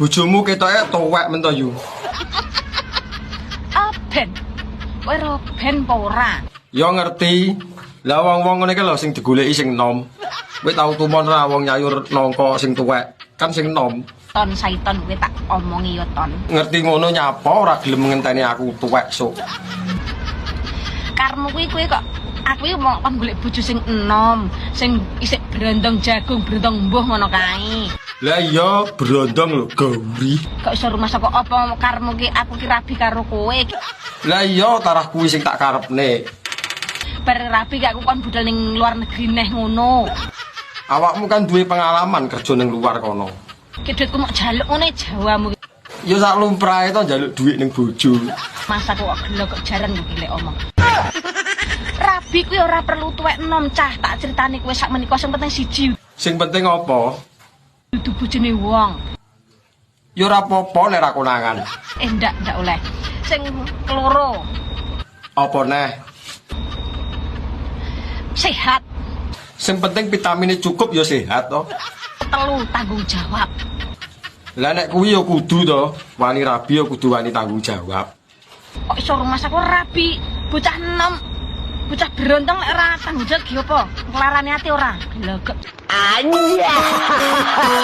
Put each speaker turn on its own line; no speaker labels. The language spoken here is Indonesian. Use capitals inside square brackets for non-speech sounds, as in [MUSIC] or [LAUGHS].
Bojomu ketoke tuwek men to yu. [LAUGHS]
Ah, ben. Kowe ro ben apa ora?
Ya ngerti. Lah wong-wong ngene iki lho sing digoleki sing nom. Kowe tau tumon ra wong nyayur nangka sing tuwek. Kan sing nom.
Ton saiton kowe tak omongi yo ton.
Ngerti ngono nyapa ora gelem ngenteni aku tuwek sok.
Karmu kuwi kowe kok aku iki mau kon golek bojo sing enom, sing isik berondong jagung, berondong mbuh ngono kae.
Lah iya brondong lho gauri.
Kok iso rumah saka apa karmu ki aku ki rabi karo kowe.
Lah iya tarah kuwi sing tak karepne.
Bar rabi gak aku kon budal ning luar negeri neh ngono.
Awakmu kan duwe pengalaman kerja ning luar kono.
Ki duitku mau jaluk ngene Jawamu.
Ya sak lumrahe to njaluk duit ning bojo.
Masa kok gelo kok jarang gile omong. Rabi kuwi ora perlu tuwek enom cah, tak critani kowe sak menika sing penting siji
Sing penting apa?
dudu bojone wong.
Ya ora apa-apa nek ra konangan.
Eh ndak ndak oleh. Sing keloro
Apa neh?
sehat,
Sing penting vitaminnya cukup ya sehat to.
telu tanggung jawab.
Lah nek kuwi ya kudu to, wani rabi ya kudu wani tanggung jawab.
Kok iso rumah aku rabi, bocah enom. Bocah berontong lek ora tanggung jawab ki apa? Kelarane ati ora. Lho kok [LAUGHS]